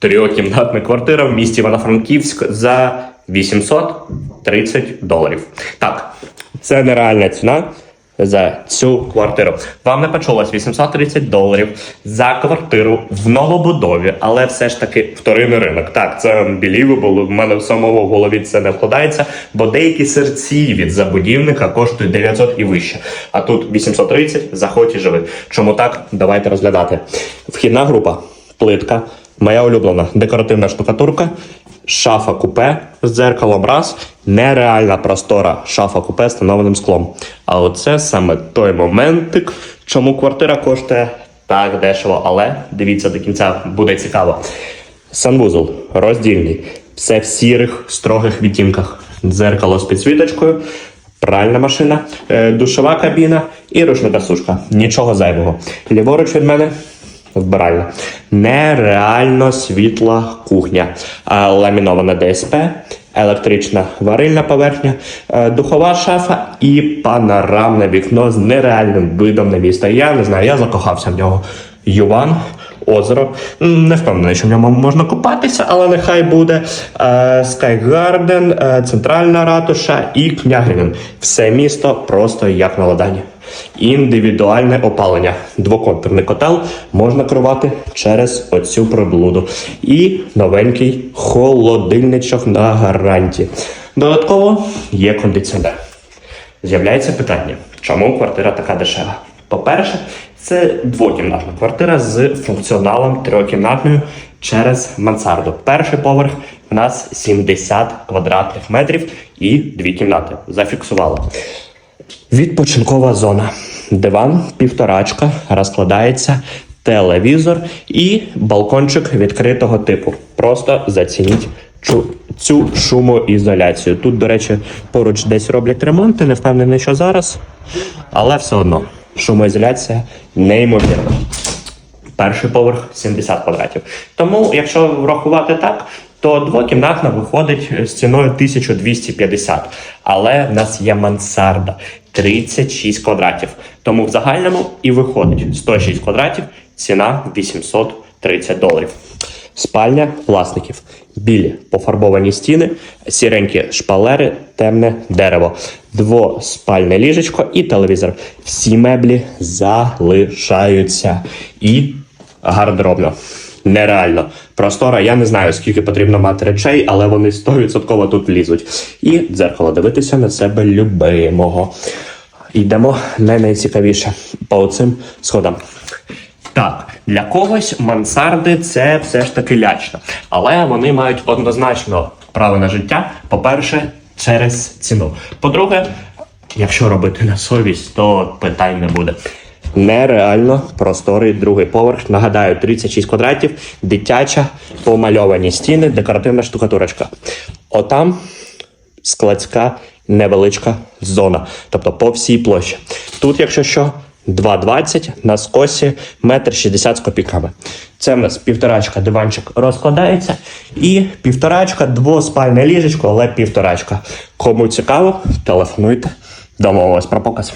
трьохкімнатна квартира в місті Івано-Франківськ за 830 доларів. Так, це нереальна ціна за цю квартиру. Вам не почулось 830 доларів за квартиру в новобудові, але все ж таки вторинний ринок. Так, це unbelievable, в мене в самого в голові це не вкладається, бо деякі серці від забудівника коштують 900 і вище. А тут 830, заходь і живи. Чому так? Давайте розглядати. Вхідна група, плитка, моя улюблена декоративна штукатурка, шафа купе з дзеркалом раз, нереальна простора шафа купе з встановленим склом. А оце саме той моментик, чому квартира коштує так дешево, але дивіться до кінця, буде цікаво. Санвузол роздільний, все в сірих, строгих відтінках. Дзеркало з підсвіточкою, пральна машина, е, душова кабіна і рушника сушка. Нічого зайвого. Ліворуч від мене вбиральня. Нереально світла кухня. Е, Ламінована ДСП, електрична варильна поверхня, е, духова шафа і панорамне вікно з нереальним видом на місто. Я не знаю, я закохався в нього. Юван, озеро. Не впевнений, що в ньому можна купатися, але нехай буде. Е, Sky Garden, е, центральна ратуша і княгинин. Все місто просто як на ладані. Індивідуальне опалення. Двоконтурний котел можна керувати через оцю приблуду. І новенький холодильничок на гаранті. Додатково є кондиціонер. З'являється питання, чому квартира така дешева? По-перше, це двокімнатна квартира з функціоналом трьохкімнатною через мансарду. Перший поверх у нас 70 квадратних метрів і дві кімнати. Зафіксували. Відпочинкова зона. Диван, півторачка, розкладається, телевізор і балкончик відкритого типу. Просто зацініть чу- цю шумоізоляцію. Тут, до речі, поруч десь роблять ремонти, не впевнений, що зараз, але все одно шумоізоляція неймовірна. Перший поверх 70 квадратів. Тому, якщо врахувати так, то двокімнатна виходить з ціною 1250. Але в нас є мансарда 36 квадратів. Тому в загальному і виходить 106 квадратів, ціна 830 доларів. Спальня власників. Білі пофарбовані стіни, сіренькі шпалери, темне дерево, двоспальне ліжечко і телевізор. Всі меблі залишаються. І гардеробно. Нереально. Простора, я не знаю, скільки потрібно мати речей, але вони 100% тут влізуть. І дзеркало дивитися на себе любимого. Йдемо на найцікавіше по цим сходам. Так, для когось мансарди це все ж таки лячно, але вони мають однозначно право на життя. По-перше, через ціну. По-друге, якщо робити на совість, то питань не буде. Нереально просторий другий поверх. Нагадаю, 36 квадратів, дитяча, помальовані стіни, декоративна штукатурочка. Отам складська невеличка зона, тобто по всій площі. Тут, якщо що, 2,20 на скосі метр 60 з копійками. Це в нас півторачка диванчик розкладається, і півторачка двоспальне ліжечко, але півторачка. Кому цікаво, телефонуйте. Домовились про показ.